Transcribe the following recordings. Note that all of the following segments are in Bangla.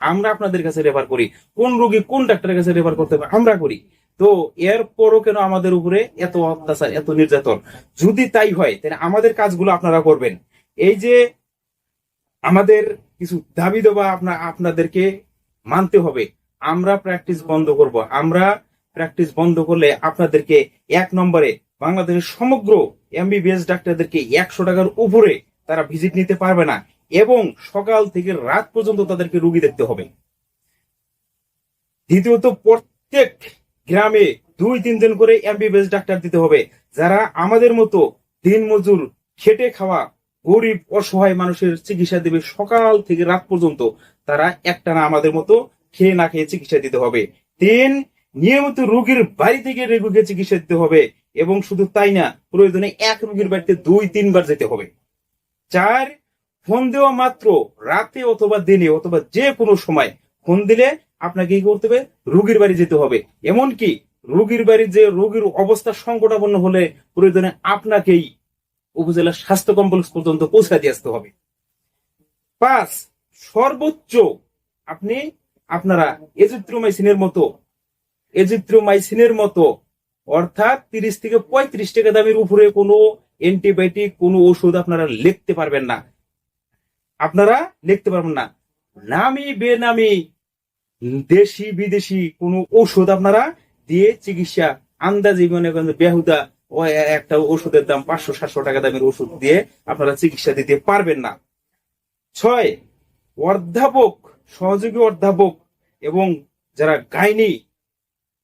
আমরা আপনাদের কাছে রেফার করি। কোন রোগী কোন ডাক্তারের কাছে রেফার করতে হবে আমরা করি। তো এরপরও কেন আমাদের উপরে এত অত্যাচার, এত নির্যাতন? যদি তাই হয়, তাহলে আমাদের কাজগুলো আপনারা করবেন। এই যে আমাদের কিছু দাবি দেওয়া আপনার আপনাদেরকে মানতে হবে। আমরা প্র্যাকটিস বন্ধ করব। আমরা প্র্যাকটিস বন্ধ করলে আপনাদেরকে এক নম্বরে বাংলাদেশের সমগ্র এমবিবিএস ডাক্তারদেরকে একশো টাকার উপরে তারা ভিজিট নিতে পারবে না। এবং সকাল থেকে রাত পর্যন্ত তাদেরকে রুগী দেখতে হবে। দ্বিতীয়ত, প্রত্যেক গ্রামে দুই তিনজন করে এমবিবিএস ডাক্তার দিতে হবে, যারা আমাদের মতো দিন মজুর খেটে খাওয়া, গরিব, অসহায় মানুষের চিকিৎসা দেবে সকাল থেকে রাত পর্যন্ত, তারা একটানা আমাদের মতো খেয়ে না খেয়ে চিকিৎসা দিতে হবে। তিন, নিয়মিত রোগীর বাড়ি থেকে রোগীকে চিকিৎসা দিতে হবে এবং শুধু তাই না, প্রয়োজনে এক রোগীর বাড়িতে দুই, তিনবার যেতে হবে। চার ফোন দেওয়া মাত্র রাতে অথবা দিনে অথবা যে কোনো সময় ফোন দিলে আপনাকে কি করতে হবে? রুগীর বাড়ি যেতে হবে। এমনকি রোগীর বাড়ি যে রোগীর অবস্থা সংকটাপন্ন হলে প্রয়োজনে আপনাকেই উপজেলা স্বাস্থ্য কমপ্লেক্স পর্যন্ত পৌঁছা দিয়ে আসতে হবে। পাঁচ, সর্বোচ্চ আপনি আপনারা এজিথ্রোমাইসিনের মতো এজিথ্রোমাইসিনের মতো, অর্থাৎ তিরিশ থেকে পঁয়ত্রিশ টাকা দামের উপরে কোনো অ্যান্টিবায়োটিক, কোনো ওষুধ আপনারা লিখতে পারবেন না। আপনারা লিখতে পারবেন না। নামি বেনামি দেশি বিদেশি কোনো ওষুধ আপনারা দিয়ে চিকিৎসা আন্দাজি মনে করেন বেহুদা একটা ওষুধের দাম পাঁচশো, সাতশো টাকা দামের ওষুধ দিয়ে আপনারা চিকিৎসা দিতে পারবেন না। ছয়, অধ্যাপক, সহযোগী অধ্যাপক এবং যারা গাইনি,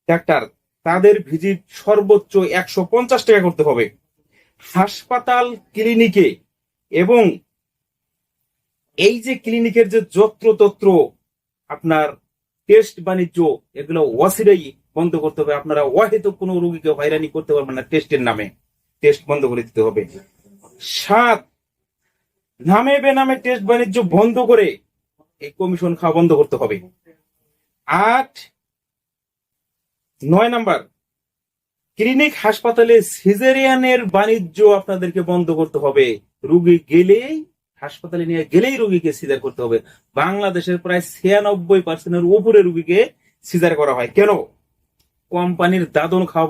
ডাক্তার, তাদের ভিজিট সর্বোচ্চ একশো পঞ্চাশ টাকা করতে হবে। হাসপাতাল, ক্লিনিকে এবং এই যে ক্লিনিকের যে যত্রতত্র, আপনার টেস্ট বাণিজ্য, এগুলো ওয়াসিরাই বন্ধ করতে হবে। আপনারা অহেতুক কোনো রোগীকে হয়রানি করতে পারবেন না টেস্টের নামে। টেস্ট বন্ধ করে দিতে হবে। সাত, নামে বেনামে টেস্ট বাণিজ্য বন্ধ করে এই কমিশন খাওয়া বন্ধ করতে হবে। আট, নয় নাম্বার, ক্লিনিক হাসপাতালে সিজেরিয়ানের বাণিজ্য আপনাদেরকে বন্ধ করতে হবে। রুগী গেলেই হাসপাতালে নিয়ে গেলেই রুগীকে সিজার করতে হবে। বাংলাদেশের প্রায় ছিয়ানব্বই পার্সেন্টের উপরে রুগীকে সিজার করা হয়। কেন? কোম্পানির দাদন খাওয়া